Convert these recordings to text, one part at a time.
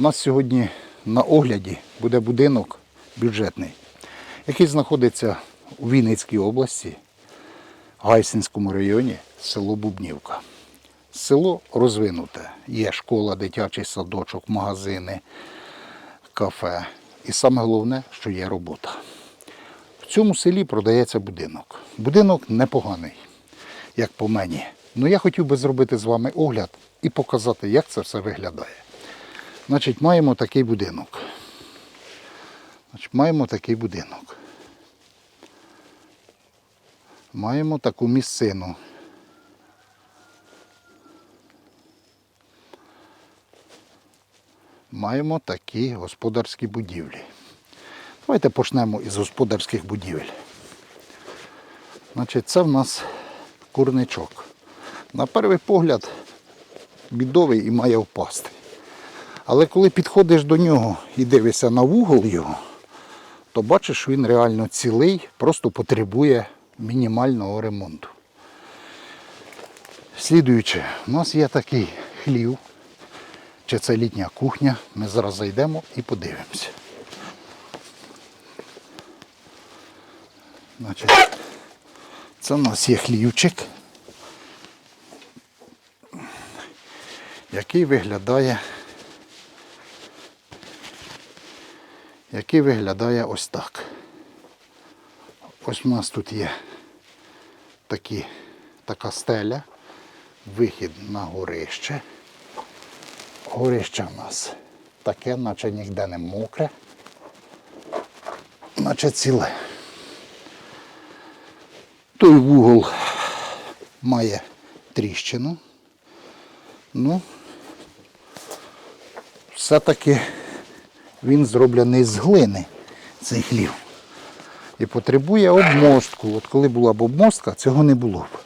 У нас сьогодні на огляді буде будинок бюджетний, який знаходиться у Вінницькій області, Гайсинському районі, село Бубнівка. Село розвинуте. Є школа, дитячий садочок, магазини, кафе. І саме головне, що є робота. В цьому селі продається будинок. Будинок непоганий, як по мені. Ну я хотів би зробити з вами огляд і показати, як це все виглядає. Значить, маємо такий будинок. Значить, маємо такий будинок. Маємо таку місцину. Маємо такі господарські будівлі. Давайте почнемо із господарських будівель. Значить, це в нас курничок. На перший погляд бідовий і має впасти. Але коли підходиш до нього і дивишся на вугол його, то бачиш, що він реально цілий, просто потребує мінімального ремонту. Слідуючи, у нас є такий хлів, чи це літня кухня. Ми зараз зайдемо і подивимося. Значить, це у нас є хлівчик, який виглядає, який виглядає ось так. Ось у нас тут є такі, така стеля, вихід на горище. Горище у нас таке, наче ніде не мокре, наче ціле. Той вугол має тріщину. Ну, все-таки він зроблений з глини, цей хлів. І потребує обмостку. От коли була б обмостка, цього не було б.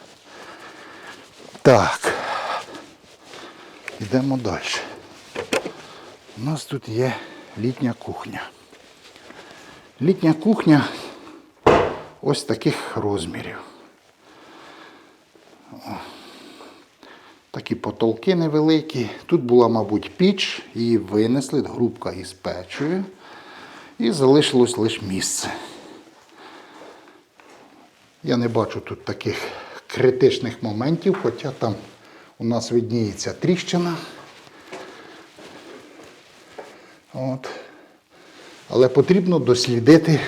Так. Йдемо далі. У нас тут є літня кухня. Літня кухня ось таких розмірів. Такі потолки невеликі. Тут була, мабуть, піч, її винесли, грубка із печею. І залишилось лише місце. Я не бачу тут таких критичних моментів, хоча там у нас видніється тріщина. От. Але потрібно дослідити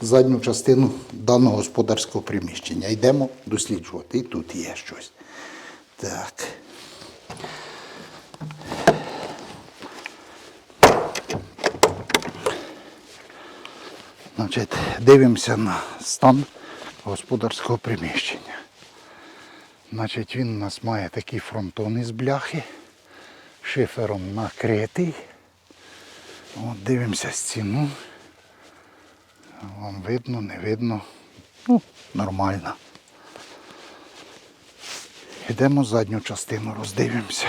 задню частину даного господарського приміщення. Йдемо досліджувати. І тут є щось. Так. Значить, дивимося на стан господарського приміщення. Значить, він у нас має такі фронтони з бляхи, шифером накритий. От дивимося стіну. Вам видно, не видно. Ну, нормально. Йдемо задню частину, роздивимося.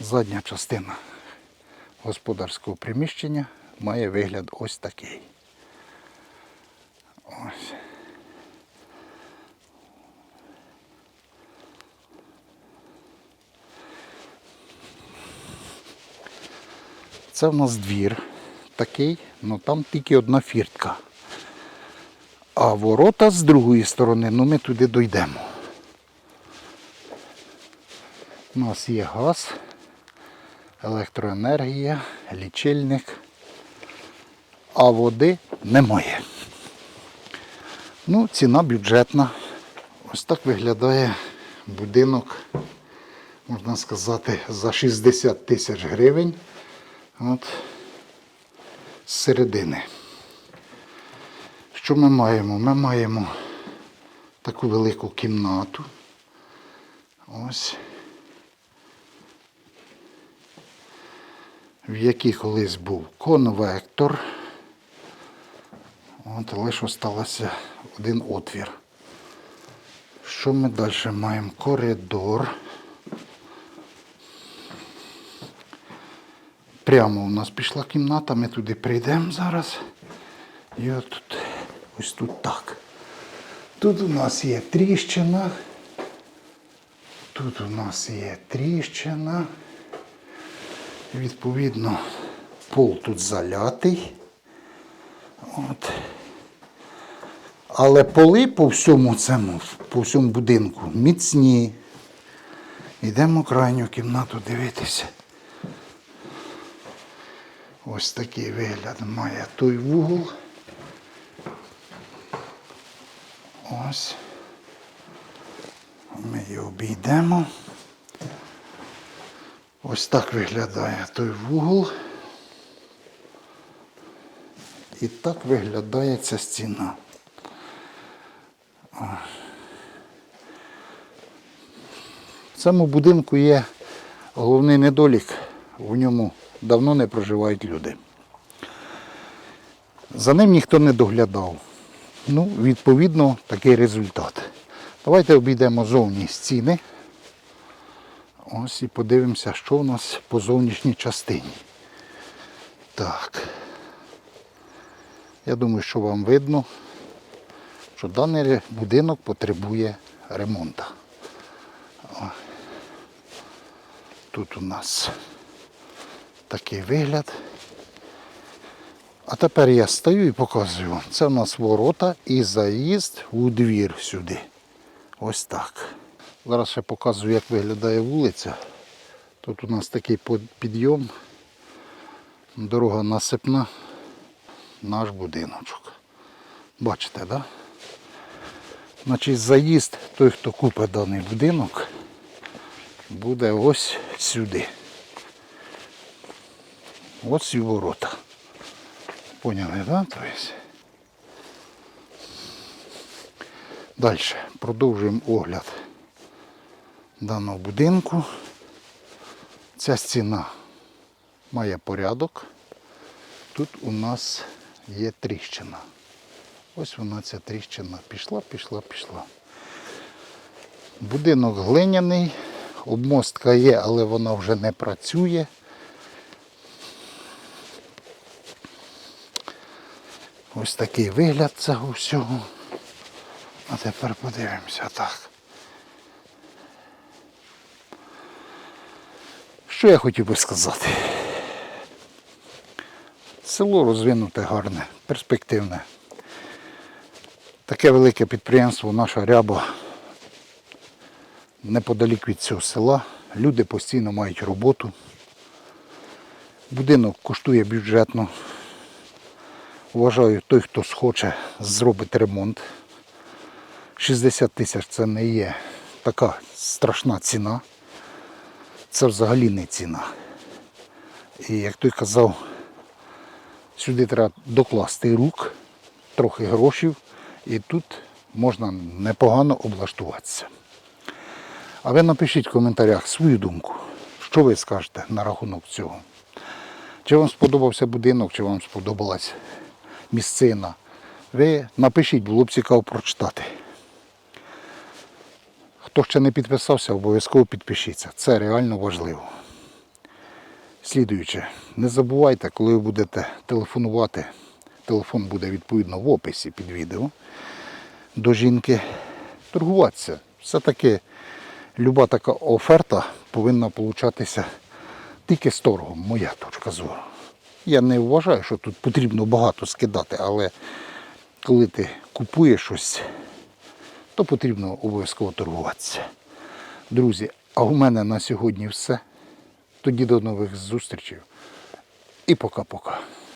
Задня частина господарського приміщення має вигляд ось такий. Ось. Це в нас двір такий, але там тільки одна фіртка. А ворота з другої сторони, ну ми туди дійдемо. У нас є газ, електроенергія, лічильник, а води немає. Ну, ціна бюджетна. Ось так виглядає будинок, можна сказати, за 60 тисяч гривень. От, з середини. Що ми маємо? Ми маємо таку велику кімнату. Ось. В якій колись був конвектор. От лише залишився один отвір. Що ми далі маємо? Коридор. Прямо у нас пішла кімната, ми туди прийдемо зараз. І от тут, ось тут так. Тут у нас є тріщина. Тут у нас є тріщина. Відповідно, пол тут залятий. От. Але поли по всьому цьому, по всьому будинку міцні. Йдемо крайню кімнату дивитися. Ось такий вигляд має той вугол. Ось. Ми його обійдемо. Ось так виглядає той вугол. І так виглядає ця стіна. В цьому будинку є головний недолік. В ньому давно не проживають люди. За ним ніхто не доглядав. Ну, відповідно, такий результат. Давайте обійдемо зовні стіни. Ось і подивимося, що у нас по зовнішній частині. Так. Я думаю, що вам видно, що даний будинок потребує ремонту. Тут у нас такий вигляд. А тепер я стою і показую. Це у нас ворота і заїзд у двір сюди. Ось так. Зараз ще показую, як виглядає вулиця. Тут у нас такий підйом. Дорога насипна. Наш будиночок. Бачите, так? Да? Значить, заїзд, той, хто купить даний будинок, буде ось сюди. Ось і ворота. Поняли, да? Тобто. Далі продовжуємо огляд даного будинку. Ця стіна має порядок. Тут у нас є тріщина. Ось вона ця тріщина пішла, пішла, пішла. Будинок глиняний, обмостка є, але вона вже не працює. Ось такий вигляд цього всього. А тепер подивимося так. Що я хотів би сказати? Село розвинуте гарне, перспективне. Таке велике підприємство, наша ряба неподалік від цього села. Люди постійно мають роботу. Будинок коштує бюджетно. Вважаю, той, хто схоче, зробить ремонт. 60 тисяч це не є така страшна ціна. Це взагалі не ціна. І як той казав, сюди треба докласти рук, трохи грошей, і тут можна непогано облаштуватися. А ви напишіть в коментарях свою думку, що ви скажете на рахунок цього. Чи вам сподобався будинок, чи вам сподобалась місцина. Ви напишіть, було б цікаво прочитати. Хто ще не підписався, обов'язково підпишіться. Це реально важливо. Слідуюче, не забувайте, коли ви будете телефонувати, телефон буде відповідно в описі під відео до жінки, торгуватися. Все-таки люба така оферта повинна получатися тільки з торгом, моя точка зору. Я не вважаю, що тут потрібно багато скидати, але коли ти купуєш щось, то потрібно обов'язково торгуватися. Друзі, а у мене на сьогодні все. Тоді до нових зустрічей. І пока-пока.